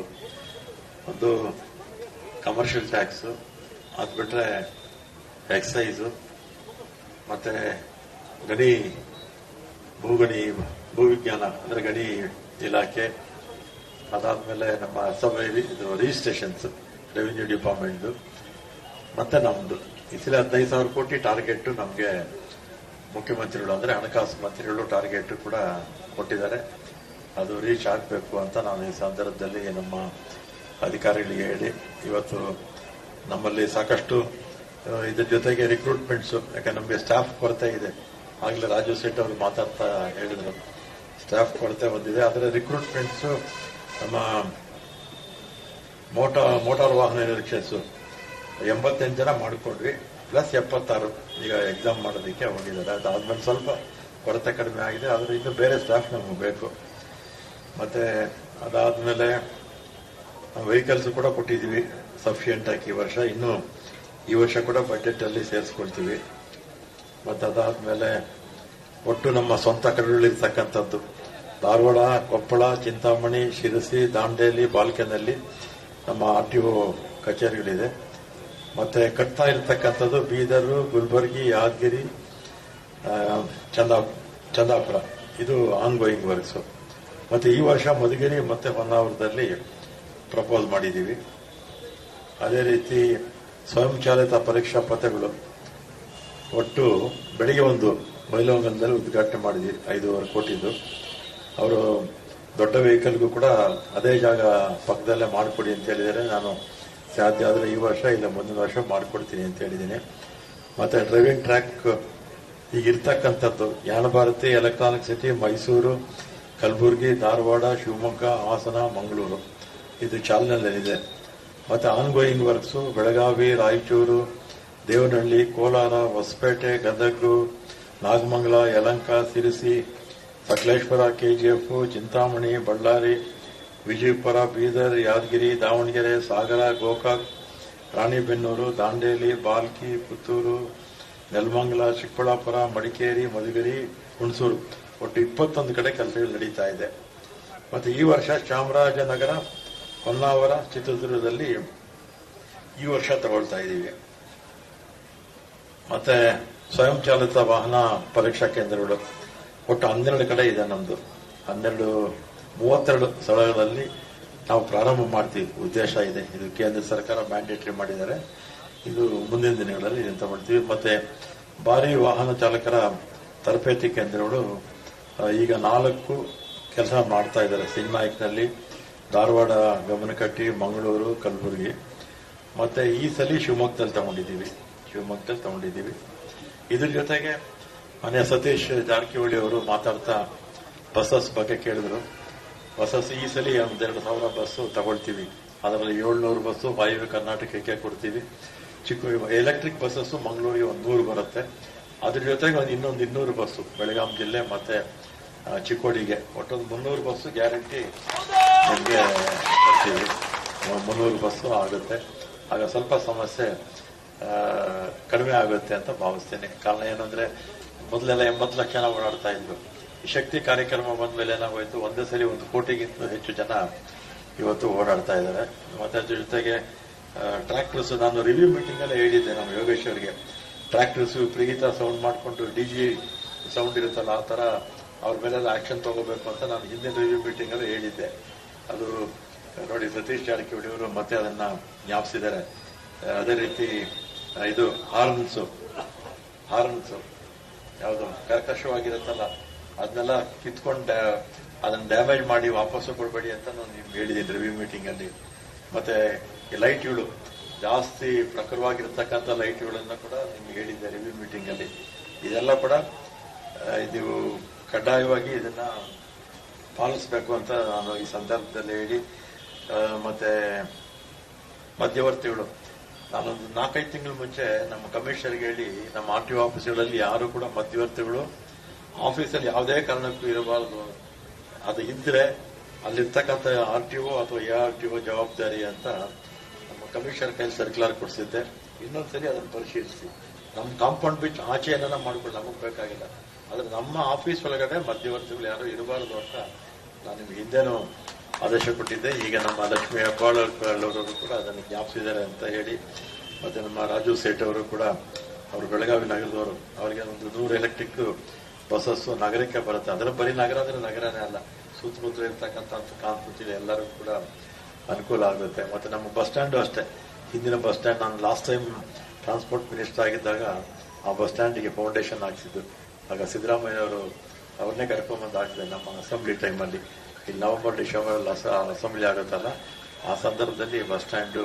ಒಂದು ಕಮರ್ಷಿಯಲ್ ಟ್ಯಾಕ್ಸ್ ಅದು ಬಿಟ್ಟರೆ ಎಕ್ಸೈಸು ಮತ್ತೆ ಗಣಿ, ಭೂಗಣಿ, ಭೂವಿಜ್ಞಾನ, ಅಂದರೆ ಗಣಿ ಇಲಾಖೆ, ಅದಾದಮೇಲೆ ನಮ್ಮ ಸಬ್ ಇದು ರಿಜಿಸ್ಟ್ರೇಷನ್ಸ್ ರೆವಿನ್ಯೂ ಡಿಪಾರ್ಟ್ಮೆಂಟ್ ಮತ್ತೆ ನಮ್ದು. ಈ ಸಲ ಹದಿನೈದು ಸಾವಿರ ಕೋಟಿ ಟಾರ್ಗೆಟ್ ನಮಗೆ ಮುಖ್ಯಮಂತ್ರಿಗಳು ಅಂದ್ರೆ ಹಣಕಾಸು ಮಂತ್ರಿಗಳು ಟಾರ್ಗೆಟ್ ಕೂಡ ಕೊಟ್ಟಿದ್ದಾರೆ. ಅದು ರೀಚ್ ಆಗಬೇಕು ಅಂತ ನಾನು ಈ ಸಂದರ್ಭದಲ್ಲಿ ನಮ್ಮ ಅಧಿಕಾರಿಗಳಿಗೆ ಹೇಳಿ, ಇವತ್ತು ನಮ್ಮಲ್ಲಿ ಸಾಕಷ್ಟು ಇದ್ರ ಜೊತೆಗೆ ರಿಕ್ರೂಟ್ಮೆಂಟ್ಸು ಯಾಕೆ ನಮಗೆ ಸ್ಟಾಫ್ ಕೊರತೆ ಇದೆ. ಆಗಲೇ ರಾಜು ಶೆಟ್ಟಿ ಅವರು ಮಾತಾಡ್ತಾ ಹೇಳಿದ್ರು. ಸ್ಟಾಫ್ ಕೊರತೆ ಬಂದಿದೆ. ಆದರೆ ರಿಕ್ರೂಟ್ಮೆಂಟ್ಸು ನಮ್ಮ ಮೋಟಾರ್ ಮೋಟಾರ್ ವಾಹನ ನಿರೀಕ್ಷೆಸ್. ಎಂಬತ್ತೆಂಟು ಜನ ಮಾಡಿಕೊಂಡ್ವಿ ಪ್ಲಸ್ ಎಪ್ಪತ್ತಾರು ಈಗ ಎಕ್ಸಾಮ್ ಮಾಡೋದಕ್ಕೆ ಹೋಗಿದ್ದಾರೆ. ಅದಾದ್ಮೇಲೆ ಸ್ವಲ್ಪ ಕೊರತೆ ಕಡಿಮೆ ಆಗಿದೆ, ಆದರೆ ಇನ್ನು ಬೇರೆ ಸ್ಟಾಫ್ ನಮಗೆ ಬೇಕು. ಮತ್ತೆ ಅದಾದ್ಮೇಲೆ ವೆಹಿಕಲ್ಸ್ ಕೂಡ ಕೊಟ್ಟಿದ್ದೀವಿ ಸಫಿಷಿಯೆಂಟ್ ಆಗಿ ಈ ವರ್ಷ. ಇನ್ನು ಈ ವರ್ಷ ಕೂಡ ಬಜೆಟಲ್ಲಿ ಸೇರಿಸ್ಕೊಳ್ತೀವಿ. ಮತ್ತು ಅದಾದ್ಮೇಲೆ ಒಟ್ಟು ನಮ್ಮ ಸ್ವಂತ ಕಡೆಗಳಿರ್ತಕ್ಕಂಥದ್ದು ಧಾರವಾಡ, ಕೊಪ್ಪಳ, ಚಿಂತಾಮಣಿ, ಶಿರಸಿ, ದಾಂಡೇಲಿ, ಬಾಲ್ಕೆನಲ್ಲಿ ನಮ್ಮ ಆರ್ ಟಿ ಒ ಕಚೇರಿಗಳಿದೆ. ಮತ್ತೆ ಕಟ್ತಾ ಇರತಕ್ಕಂಥದ್ದು ಬೀದರು, ಗುಲ್ಬರ್ಗಿ, ಯಾದಗಿರಿ ಚಂದಾ, ಚಂದಾಪುರ. ಇದು ಆನ್ ಗೋಯಿಂಗ್ ವರ್ಕ್ಸ್ ಮತ್ತೆ ಈ ವರ್ಷ ಮಧುಗಿರಿ ಮತ್ತೆ ಹೊನ್ನಾವರದಲ್ಲಿ ಪ್ರಪೋಸ್ ಮಾಡಿದ್ದೀವಿ. ಅದೇ ರೀತಿ ಸ್ವಯಂ ಚಾಲಿತ ಪರೀಕ್ಷಾ ಪಥಗಳು ಒಟ್ಟು ಬೆಳಿಗ್ಗೆ ಒಂದು ಬೈಲೋಂಗನದಲ್ಲಿ ಉದ್ಘಾಟನೆ ಮಾಡಿದ್ವಿ, ಐದೂವರೆ ಕೋಟಿದ್ದು ಅವರು ದೊಡ್ಡ ವೆಹಿಕಲ್ಗೂ ಕೂಡ ಅದೇ ಜಾಗ ಪಕ್ಕದಲ್ಲೇ ಮಾಡಿಕೊಡಿ ಅಂತ ಹೇಳಿದರೆ ನಾನು ಸಾಧ್ಯ ಆದರೆ ಈ ವರ್ಷ ಇಲ್ಲ, ಮುಂದಿನ ವರ್ಷ ಮಾಡಿಕೊಡ್ತೀನಿ ಅಂತ ಹೇಳಿದ್ದೀನಿ. ಮತ್ತೆ ಡ್ರೈವಿಂಗ್ ಟ್ರ್ಯಾಕ್ ಈಗ ಇರ್ತಕ್ಕಂಥದ್ದು ಎಲೆಕ್ಟ್ರಾನಿಕ್ ಸಿಟಿ, ಮೈಸೂರು, ಕಲಬುರಗಿ, ಧಾರವಾಡ, ಶಿವಮೊಗ್ಗ, ಹಾಸನ, ಮಂಗಳೂರು. ಇದು ಚಾಲನೆಯಲ್ಲಿದೆ. ಮತ್ತೆ ongoing works Belagavi, Raichur, Devanahalli, Kolar, Hosapete, Gadag, Nagamangala, Yelahanka, Sirsi Sakaleshwara KGF, Chintamani, Ballari, Vijayapura, Bidar, Yadgir, Davanagere, Sagar, Gokak, Ranebennur, Dandeli, Balki, Puttur, Nelamangala, Chikkaballapur, Madikeri, Madhugiri, Hunsur. ಒಟ್ಟು ಇಪ್ಪತ್ತೊಂದು ಕಡೆ ಕೆಲಸಗಳು ನಡೀತಾ ಇದೆ. ಮತ್ತು ಈ ವರ್ಷ ಚಾಮರಾಜನಗರ, ಹೊನ್ನಾವರ, ಚಿತ್ರದುರ್ಗದಲ್ಲಿ ಈ ವರ್ಷ ತಗೊಳ್ತಾ ಇದ್ದೀವಿ. ಮತ್ತೆ ಸ್ವಯಂ ಚಾಲಿತ ವಾಹನ ಪರೀಕ್ಷಾ ಕೇಂದ್ರಗಳು. ಒಟ್ಟು ಹನ್ನೆರಡು ಕಡೆ ಇದೆ ನಮ್ದು. ಹನ್ನೆರಡು, ಮೂವತ್ತೆರಡು ಸ್ಥಳಗಳಲ್ಲಿ ನಾವು ಪ್ರಾರಂಭ ಮಾಡ್ತೀವಿ. ಉದ್ದೇಶ ಇದೆ. ಇದು ಕೇಂದ್ರ ಸರ್ಕಾರ ಮ್ಯಾಂಡೇಟರಿ ಮಾಡಿದ್ದಾರೆ. ಇದು ಮುಂದಿನ ದಿನಗಳಲ್ಲಿ ಇದನ್ನ ಮಾಡ್ತೀವಿ. ಮತ್ತೆ ಭಾರಿ ವಾಹನ ಚಾಲಕರ ತರಬೇತಿ ಕೇಂದ್ರಗಳು ಈಗ ನಾಲ್ಕು ಕೆಲಸ ಮಾಡ್ತಾ ಇದ್ದಾರೆ. ಸಿಂಗ್ನಾಯಕ್ನಲ್ಲಿ ಧಾರವಾಡ, ಗಮನಕಟ್ಟಿ, ಮಂಗಳೂರು, ಕಲಬುರಗಿ. ಮತ್ತೆ ಈ ಸಲ ಶಿವಮೊಗ್ಗದಲ್ಲಿ ತಗೊಂಡಿದ್ದೀವಿ. ಶಿವಮೊಗ್ಗದಲ್ಲಿ ತಗೊಂಡಿದ್ದೀವಿ. ಇದ್ರ ಜೊತೆಗೆ ಮನೆ ಸತೀಶ್ ಜಾರಕಿಹೊಳಿ ಅವರು ಮಾತಾಡ್ತಾ ಬಸ್ಸಸ್ ಬಗ್ಗೆ ಕೇಳಿದ್ರು. ಬಸ್ಸಸ್ ಈ ಸಲ ಒಂದೆರಡು ಸಾವಿರ ಬಸ್ಸು ತಗೊಳ್ತೀವಿ. ಅದರಲ್ಲಿ ಏಳ್ನೂರು ಬಸ್ಸು ವಾಯುವ್ಯ ಕರ್ನಾಟಕಕ್ಕೆ ಕೊಡ್ತೀವಿ. ಚಿಕ್ಕ ಎಲೆಕ್ಟ್ರಿಕ್ ಬಸ್ಸಸ್ ಮಂಗಳೂರಿಗೆ ಒಂದು ನೂರು ಬರುತ್ತೆ. ಅದ್ರ ಜೊತೆಗೆ ಒಂದು ಇನ್ನೊಂದು ಇನ್ನೂರು ಬಸ್ಸು ಬೆಳಗಾಂ ಜಿಲ್ಲೆ ಮತ್ತೆ ಚಿಕ್ಕೋಡಿಗೆ. ಒಟ್ಟೊಂದು ಮುನ್ನೂರು ಬಸ್ಸು ಗ್ಯಾರಂಟಿ ನಮಗೆ ಮುನ್ನೂರು ಬಸ್ಸು ಆಗುತ್ತೆ. ಆಗ ಸ್ವಲ್ಪ ಸಮಸ್ಯೆ ಕಡಿಮೆ ಆಗುತ್ತೆ ಅಂತ ಭಾವಿಸ್ತೇನೆ. ಕಾರಣ ಏನಂದ್ರೆ ಮೊದಲೆಲ್ಲ ಎಂಬತ್ತು ಲಕ್ಷ ಜನ ಓಡಾಡ್ತಾ ಇದ್ರು ಶಕ್ತಿ ಕಾರ್ಯಕ್ರಮ ಬಂದ ಮೇಲೆ ಏನಾಗೋಯ್ತು, ಒಂದೇ ಸರಿ ಒಂದು ಕೋಟಿಗಿಂತ ಹೆಚ್ಚು ಜನ ಇವತ್ತು ಓಡಾಡ್ತಾ ಇದ್ದಾರೆ. ಮತ್ತೆ ಅದ್ರ ಜೊತೆಗೆ ಟ್ರ್ಯಾಕ್ಟರ್ಸ್ ನಾನು ರಿವ್ಯೂ ಮೀಟಿಂಗ್ ಅಲ್ಲಿ ಹೇಳಿದ್ದೆ ನಮ್ಮ ಯೋಗೇಶ್ವರ್ಗೆ ಟ್ರ್ಯಾಕ್ಟರ್ಸ್ ಪ್ರೀತ ಸೌಂಡ್ ಮಾಡಿಕೊಂಡು ಡಿ ಜಿ ಸೌಂಡ್ ಇರುತ್ತಲ್ಲ, ಆ ತರ ಅವ್ರ ಮೇಲೆಲ್ಲ ಆಕ್ಷನ್ ತಗೋಬೇಕು ಅಂತ ನಾನು ಹಿಂದಿನ ರಿವ್ಯೂ ಮೀಟಿಂಗ್ ಅಲ್ಲಿ ಹೇಳಿದ್ದೆ. ಅದು, ನೋಡಿ ಸತೀಶ್ ಜಾರಕಿಹೊಳಿ ಅವರು ಮತ್ತೆ ಅದನ್ನ ಜ್ಞಾಪಿಸಿದ್ದಾರೆ. ಅದೇ ರೀತಿ ಇದು ಹಾರ್ನ್ಸ್ ಹಾರ್ನ್ಸ್ ಯಾವುದು ಕರ್ಕಶವಾಗಿರುತ್ತಲ್ಲ ಅದನ್ನೆಲ್ಲ ಕಿತ್ಕೊಂಡು ಅದನ್ನ ಡ್ಯಾಮೇಜ್ ಮಾಡಿ ವಾಪಸ್ಸು ಕೊಡಬೇಡಿ ಅಂತ ನಾನು ನಿಮ್ಗೆ ಹೇಳಿದ್ದೀನಿ ರಿವ್ಯೂ ಮೀಟಿಂಗ್ ಅಲ್ಲಿ. ಮತ್ತೆ ಲೈಟ್ಗಳು ಜಾಸ್ತಿ ಪ್ರಖರವಾಗಿರ್ತಕ್ಕಂಥ ಲೈಟ್ಗಳನ್ನು ಕೂಡ ನಿಮ್ಗೆ ಹೇಳಿದ್ದೆ ರಿವ್ಯೂ ಮೀಟಿಂಗ್ ಅಲ್ಲಿ. ಇದೆಲ್ಲ ಕೂಡ ಇದು ಕಡ್ಡಾಯವಾಗಿ ಇದನ್ನ ಪಾಲಿಸಬೇಕು ಅಂತ ನಾನು ಈ ಸಂದರ್ಭದಲ್ಲಿ ಹೇಳಿ ಮತ್ತೆ ಮಧ್ಯವರ್ತಿಗಳು ನಾನೊಂದು ನಾಲ್ಕೈದು ತಿಂಗಳ ಮುಂಚೆ ನಮ್ಮ ಕಮಿಷನರ್ಗೆ ಹೇಳಿ, ನಮ್ಮ ಆರ್ ಟಿ ಒ ಆಫೀಸ್ಗಳಲ್ಲಿ ಯಾರು ಕೂಡ ಮಧ್ಯವರ್ತಿಗಳು ಆಫೀಸಲ್ಲಿ ಯಾವುದೇ ಕಾರಣಕ್ಕೂ ಇರಬಾರದು. ಅದು ಇದ್ರೆ ಅಲ್ಲಿರ್ತಕ್ಕಂಥ ಆರ್ ಟಿ ಒ ಅಥವಾ ಎ ಆರ್ ಟಿ ಒ ಜವಾಬ್ದಾರಿ ಅಂತ ನಮ್ಮ ಕಮಿಷನರ್ ಕೈಲಿ ಸರ್ಕ್ಯುಲರ್ ಕೊಡಿಸಿದ್ದೆ. ಇನ್ನೊಂದ್ಸರಿ ಅದನ್ನು ಪರಿಶೀಲಿಸಿ. ನಮ್ಮ ಕಾಂಪೌಂಡ್ ಬಿಟ್ಟು ಆಚೆ ಏನಾರ ಮಾಡ್ಕೊಂಡು ನಮಗೆ ಬೇಕಾಗಿಲ್ಲ. ಆದರೆ ನಮ್ಮ ಆಫೀಸ್ ಒಳಗಡೆ ಮಧ್ಯವರ್ತಿಗಳು ಯಾರು ಇರಬಾರದು ಅಂತ ನಾನು ನಿಮ್ಗೆ ಹಿಂದೆನೂ ಆದೇಶ ಕೊಟ್ಟಿದ್ದೆ ಈಗ ನಮ್ಮ ಲಕ್ಷ್ಮೀ ಹೆಬ್ಬಾಳವರು ಕೂಡ ಅದನ್ನು ಜ್ಞಾಪಿಸಿದ್ದಾರೆ ಅಂತ ಹೇಳಿ, ಮತ್ತೆ ನಮ್ಮ ರಾಜು ಸೇಠ್ ಅವರು ಕೂಡ ಅವರು ಬೆಳಗಾವಿ ನಗರದವರು, ಅವರಿಗೆ ಒಂದು ನೂರು ಎಲೆಕ್ಟ್ರಿಕ್ ಬಸ್ಸಸ್ಸು ನಗರಕ್ಕೆ ಬರುತ್ತೆ. ಅದರ ಬರೀ ನಗರ ಅಂದ್ರೆ ನಗರನೇ ಅಲ್ಲ, ಸುತ್ತಮುತ್ತಲು ಇರ್ತಕ್ಕಂಥ ಕಾನ್ಪುತ್ತಿದೆ ಎಲ್ಲರೂ ಕೂಡ ಅನುಕೂಲ ಆಗುತ್ತೆ. ಮತ್ತೆ ನಮ್ಮ ಬಸ್ ಸ್ಟ್ಯಾಂಡು ಅಷ್ಟೇ. ಹಿಂದಿನ ಬಸ್ ಸ್ಟ್ಯಾಂಡ್ ನಾನು ಲಾಸ್ಟ್ ಟೈಮ್ ಟ್ರಾನ್ಸ್ಪೋರ್ಟ್ ಮಿನಿಸ್ಟರ್ ಆಗಿದ್ದಾಗ ಆ ಬಸ್ ಸ್ಟ್ಯಾಂಡಿಗೆ ಫೌಂಡೇಶನ್ ಹಾಕ್ಸಿದ್ದು. ಆಗ ಸಿದ್ದರಾಮಯ್ಯ ಅವರು ಅವ್ರನ್ನೇ ಕರ್ಕೊಂಬಂದು ಹಾಕಿದೆ ನಮ್ಮ ಅಸೆಂಬ್ಲಿ ಟೈಮಲ್ಲಿ ಇಲ್ಲಿ ನವಂಬರ್ ಡಿಸೆಂಬರ್ ಅಸೆಂಬ್ಲಿ ಆಗುತ್ತಲ್ಲ? ಆ ಸಂದರ್ಭದಲ್ಲಿ ಬಸ್ ಸ್ಟ್ಯಾಂಡು